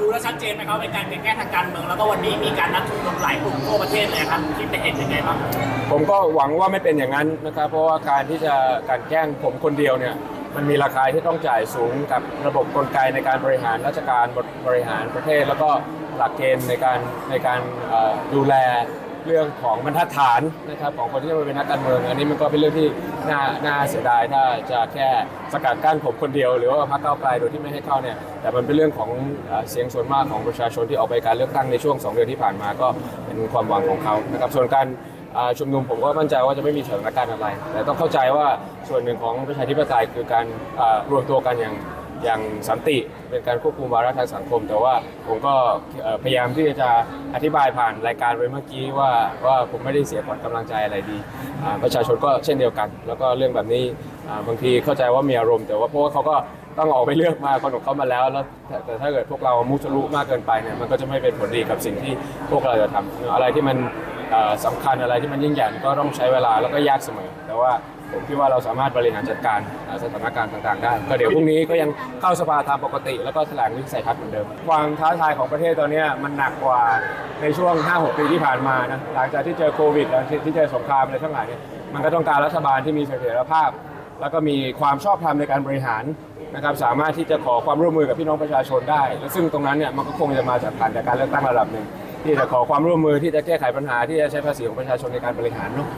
ดูแล้วชัดเจนไหมครับเป็นการแก้ทางการเมืองแล้วก็วันนี้มีการนัดชุมนุมหลายกลุ่มทั่วประเทศเลยครับคิดเป็นเห็นยังไงบ้างผมก็หวังว่าไม่เป็นอย่างนั้นนะครับ เพราะว่าการที่จะการแกล้งผมคนเดียวเนี่ยมันมีราคาที่ต้องจ่ายสูงกับระบบกลไกในการบริหารราชการบริหารประเทศ แล้วก็หลักเกณฑ์ในการในการดูแล เรื่องของบรรทัดฐานนะครับของคนที่จะมาเป็นนักการเมือง อันนี้มันก็เป็นเรื่องที่น่าน่าเสียดายถ้าจะแค่สกัดกั้นผมคนเดียว หรือว่าพรรคก้าวไกลโดยที่ไม่ให้เข้าเนี่ยแต่มันเป็นเรื่องของเสียงส่วนมากของประชาชนที่ออกไปการเลือกตั้งในช่วงสองเดือนที่ผ่านมาก็เป็นความหวังของเขานะครับส่วนการชุมนุมผมก็มั่นใจว่าจะไม่มีสถานการณ์อะไร แต่ต้องเข้าใจว่าส่วนหนึ่งของประชาธิปไตยคือการรวมตัวกันอย่าง อย่างสันติเป็นการควบคุมวาระทางสังคม แต่ว่าผมก็พยายามที่จะอธิบายผ่านรายการไปเมื่อกี้ว่าว่าผมไม่ได้เสียขวัญกำลังใจอะไรดี ประชาชนก็เช่นเดียวกัน แล้วก็เรื่องแบบนี้บางทีเข้าใจว่ามีอารมณ์ แต่ว่าเพราะว่าเขาก็ต้องออกไปเลือกมาคนของเขามาแล้วแล้วแต่ถ้าเกิดพวกเรามุทะลุมากเกินไปเนี่ยมันก็จะไม่เป็นผลดีกับสิ่งที่พวกเราจะทำอะไรที่มัน สำคัญอะไรที่มันยิ่งใหญ่ก็ต้องใช้เวลาแล้วก็ยากเสมอ แต่ว่าผมคิดว่าเราสามารถบริหารจัดการสถานการณ์ต่างๆ ได้ ก็เดี๋ยวพรุ่งนี้ก็ยังเข้าสภาตามปกติ แล้วก็แถลงวิสัยทัศน์เหมือนเดิม ความท้าทายของประเทศตอนนี้มันหนักกว่าในช่วง 5-6 ปีที่ผ่านมานะหลังจากที่เจอโควิดหลังจากที่เจอสงครามอะไรทั้งหลายเนี่ยมันก็ต้องการรัฐบาลที่มีเสถียรภาพ แล้วก็มีความชอบธรรมในการบริหารนะครับสามารถที่จะขอความร่วมมือกับพี่น้องประชาชนได้ และซึ่งตรงนั้นเนี่ยมันก็คงจะมาจากผ่านจากการเลือกตั้งระดับหนึ่ง ที่จะขอความร่วมมือที่จะแก้ไขปัญหาที่จะใช้ภาษีของประชาชนในการบริหารเนาะ